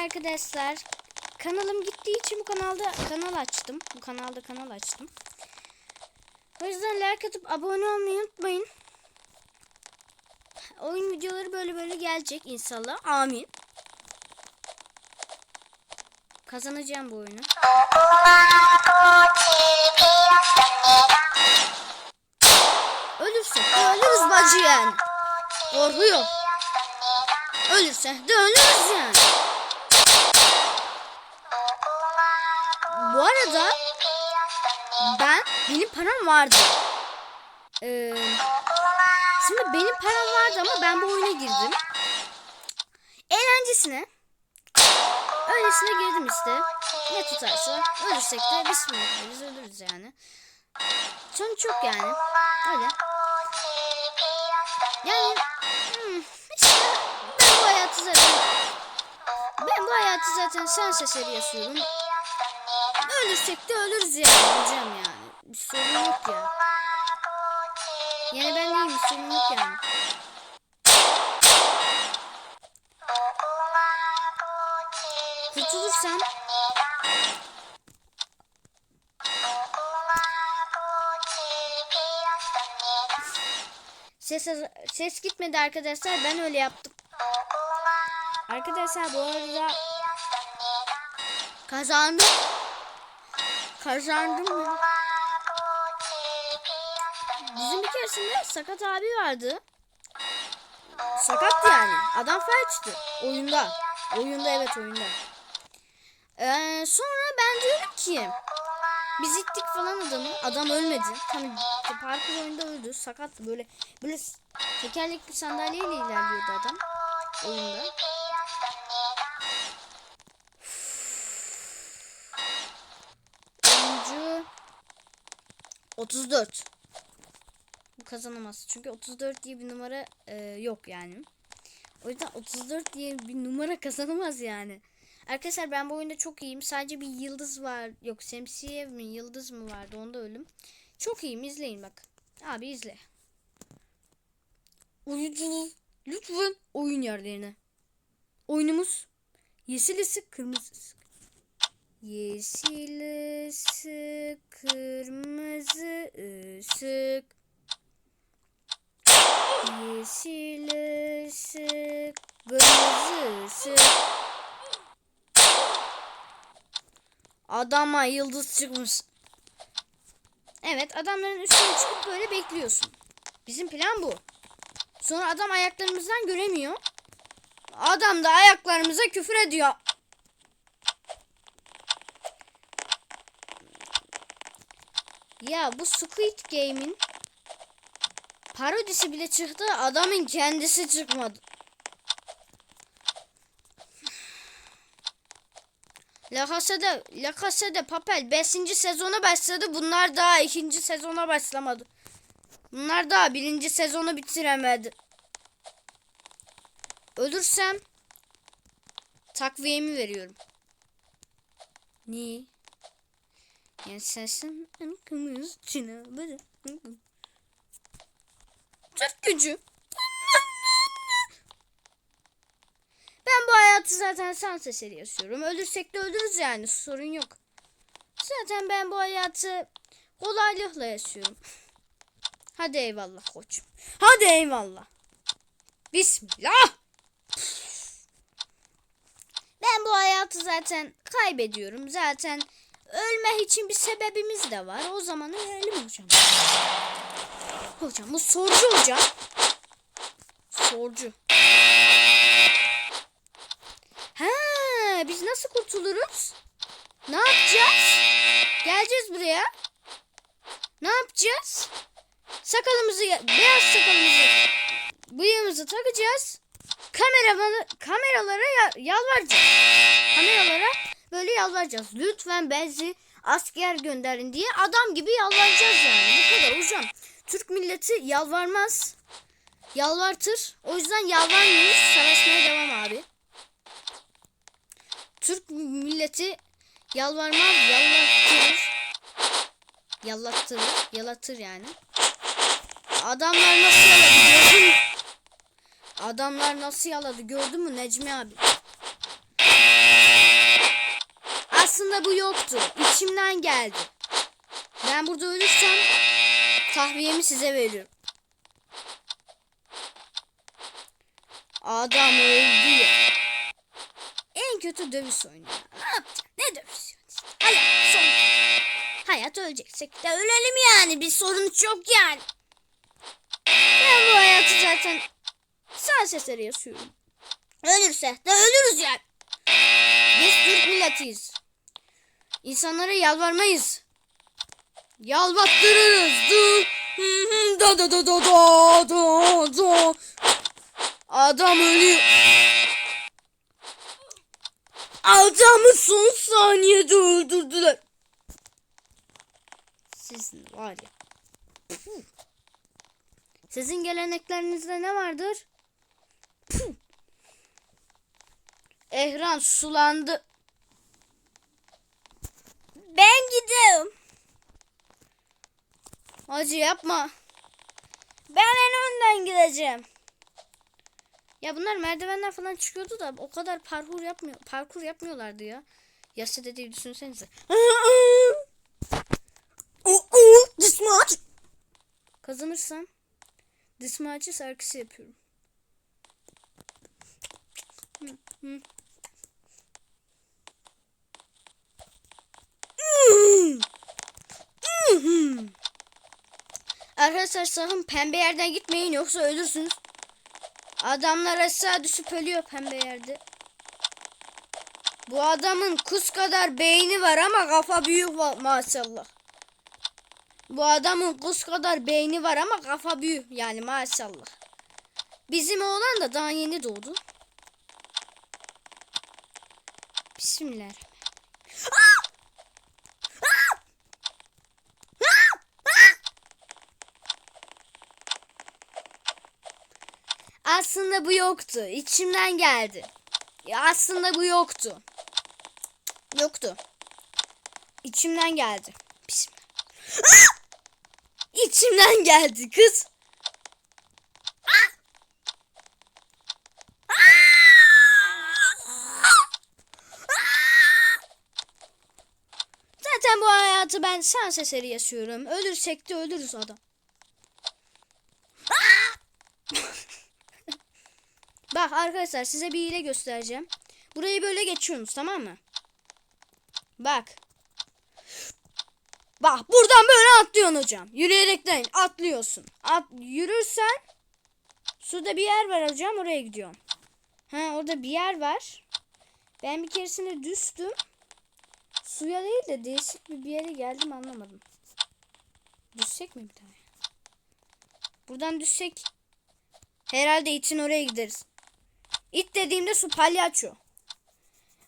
arkadaşlar. Kanalım gittiği için bu kanalda kanal açtım. Bu kanalda kanal açtım. O yüzden like atıp abone olmayı unutmayın. Oyun videoları böyle böyle gelecek inşallah. Amin. Kazanacağım bu oyunu. Ölürsek de ölürüz bacı yani. Korkuyor. Ölürsek de ölürüz yani. Bu arada ben benim param vardı. Ee, şimdi benim param vardı ama ben bu oyuna girdim. Eğlencesine öylesine girdim işte. Ne tutarsa ölürsek de bismillah biz ölürüz yani. Sonuç yok yani. Öyle. Yani hmm, işte ben bu hayatı zaten ben bu hayatı zaten sans eseri yaşıyorum. Ölürsek de ölürüz yani hocam yani. Bir sorun yok ya. Yani ben değilim bir sorun yok yani. Kurtulursam ses, ses gitmedi arkadaşlar ben öyle yaptım. Arkadaşlar bu arada kazandım. Kazandım ya. Bizim bir keresinde Sakat abi vardı. Sakat yani. Adam felçti. Oyunda. Oyunda evet oyunda. Ee, sonra ben diyorum ki biz ittik falan adamı. Adam ölmedi. Hani parkur oyunda öldü. Sakat böyle böyle tekerlekli sandalyeyle ilerliyordu adam oyunda. 34. Bu kazanamaz. Çünkü 34 diye bir numara e, yok yani. O yüzden 34 diye bir numara kazanamaz yani. Arkadaşlar ben bu oyunda çok iyiyim. Sadece bir yıldız var. Yok şemsiye mi yıldız mı vardı onda ölüm. Çok iyiyim izleyin bak. Abi izle. Oyunculuk. Lütfen oyun yerlerine. Oyunumuz yeşil ışık kırmızı ışık. Yeşil ışık kırmızı ışık. Yeşil ışık kırmızı ışık. Adama yıldız çıkmış. Evet adamların üstüne çıkıp böyle bekliyorsun. Bizim plan bu. Sonra adam ayaklarımızdan göremiyor. Adam da ayaklarımıza küfür ediyor. Ya bu Squid Game'in parodisi bile çıktı. Adamın kendisi çıkmadı. La Casa de, La Casa de Papel 5. sezona başladı. Bunlar daha 2. sezona başlamadı. Bunlar daha 1. sezonu bitiremedi. Ölürsem takviyemi veriyorum. Ne? Yani sensin kımız çına Türk gücü. Ben bu hayatı zaten sans eseri yaşıyorum. Ölürsek de ölürüz yani sorun yok. Zaten ben bu hayatı kolaylıkla yaşıyorum. Hadi eyvallah koçum. Hadi eyvallah. Bismillah. Ben bu hayatı zaten kaybediyorum. Zaten ölme için bir sebebimiz de var. O zaman ölelim hocam. Hocam bu sorcu hocam. Sorcu. Ha, biz nasıl kurtuluruz? Ne yapacağız? Geleceğiz buraya. Ne yapacağız? Sakalımızı, beyaz sakalımızı, bıyığımızı takacağız. Kameramanı, kameralara ya, yalvaracağız. Kameralara böyle yalvaracağız. Lütfen bizi asker gönderin diye adam gibi yalvaracağız yani. Bu kadar hocam. Türk milleti yalvarmaz. Yalvartır. O yüzden yalvarmıyoruz. Savaşmaya devam abi. Türk milleti yalvarmaz, yalvartır. Yallattırır, yalatır yani. Adamlar nasıl yaladı gördün mü? Adamlar nasıl yaladı gördün mü Necmi abi? Aslında bu yoktu. İçimden geldi. Ben burada ölürsem tahviyemi size veriyorum. Adam öldü ya. En kötü dövüş oyunu. Ne yapacaksın? Ne dövüş. Hayat son. Hayat öleceksek de ölelim yani. Bir sorun yok yani. Ben bu hayatı zaten sans eseri yaşıyorum. Ölürse de ölürüz yani. Biz Türk milletiyiz. İnsanlara yalvarmayız. Yalvattırırız. Da da da da da da da. Adam ölüyor. Adamı son saniyede öldürdüler. Sizin var ya. Puh. Sizin geleneklerinizde ne vardır? Puh. Ehran sulandı. Ben gidiyorum. Hacı yapma. Ben en önden gideceğim. Ya bunlar merdivenden falan çıkıyordu da o kadar parkur yapmıyor parkur yapmıyorlardı ya. Yasa dediği düşünsenize. Dismaç. Kazanırsam dismaçı şarkısı yapıyorum. Arkadaşlar sakın pembe yerden gitmeyin yoksa ölürsünüz. Adamlar aşağı düşüp ölüyor pembe yerde. Bu adamın kus kadar beyni var ama kafa büyük va- maşallah. Bu adamın kus kadar beyni var ama kafa büyük yani maşallah. Bizim oğlan da daha yeni doğdu. Bismillah. Aslında bu yoktu. İçimden geldi. Ya aslında bu yoktu. Yoktu. İçimden geldi. Bismillah. Ah! İçimden geldi kız. Ah! Zaten bu hayatı ben şans eseri yaşıyorum. Ölürsek de ölürüz adam. Bak arkadaşlar size bir hile göstereceğim. Burayı böyle geçiyorsunuz tamam mı? Bak. Bak buradan böyle atlıyorsun hocam. Yürüyerek değil atlıyorsun. At, yürürsen suda bir yer var hocam oraya gidiyorsun. Ha orada bir yer var. Ben bir keresinde düştüm. Suya değil de değişik bir, bir yere geldim anlamadım. Düşsek mi bir tane? Buradan düşsek herhalde için oraya gideriz. İt dediğimde su palyaço.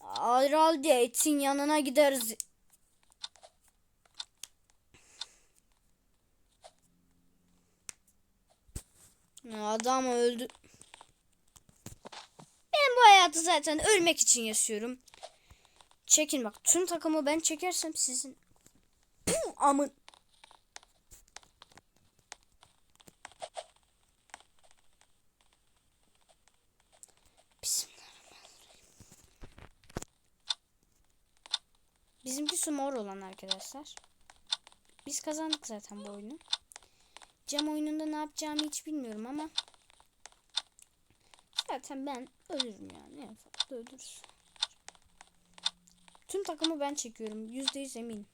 Herhalde itin yanına gideriz. Adam öldü. Ben bu hayatı zaten ölmek için yaşıyorum. Çekin bak tüm takımı ben çekersem sizin Puh, amın. Bizimki su mor olan arkadaşlar. Biz kazandık zaten bu oyunu. Cam oyununda ne yapacağımı hiç bilmiyorum ama zaten ben ölürüm yani. En fazla ölürüz. Tüm takımı ben çekiyorum. Yüzde yüz eminim.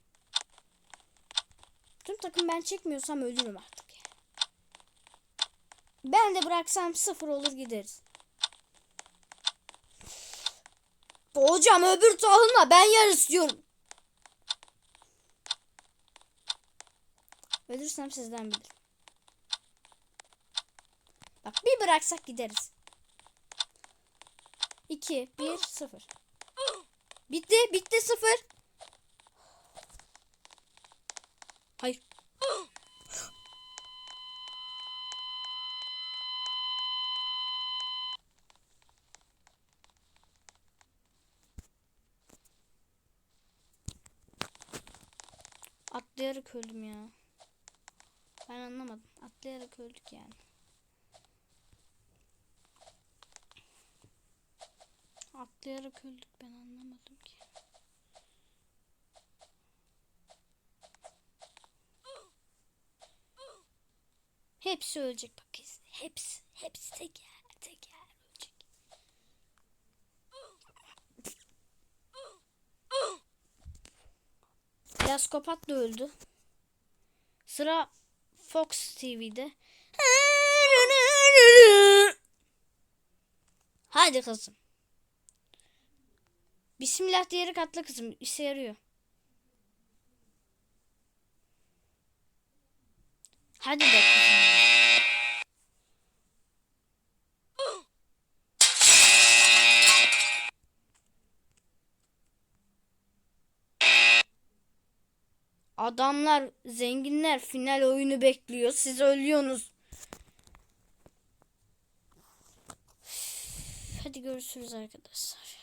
Tüm takım ben çekmiyorsam ölürüm artık. Ben de bıraksam sıfır olur gideriz. Hocam öbür tahınla ben yer istiyorum. Ölürsem sizden bilirim. Bak bir bıraksak gideriz. 2, 1, 0. Bitti, bitti 0. Hayır. Atlayarak öldüm ya. Ben anlamadım. Atlayarak öldük yani. Atlayarak öldük ben anlamadım ki. Hepsi ölecek bak hepsi hepsi teker teker ölecek. Yaskopat da öldü. Sıra Fox TV'de. Hadi kızım. Bismillah diyerek atla kızım. İşe yarıyor. Hadi be kızım. Adamlar, zenginler final oyunu bekliyor. Siz ölüyorsunuz. Hadi görüşürüz arkadaşlar.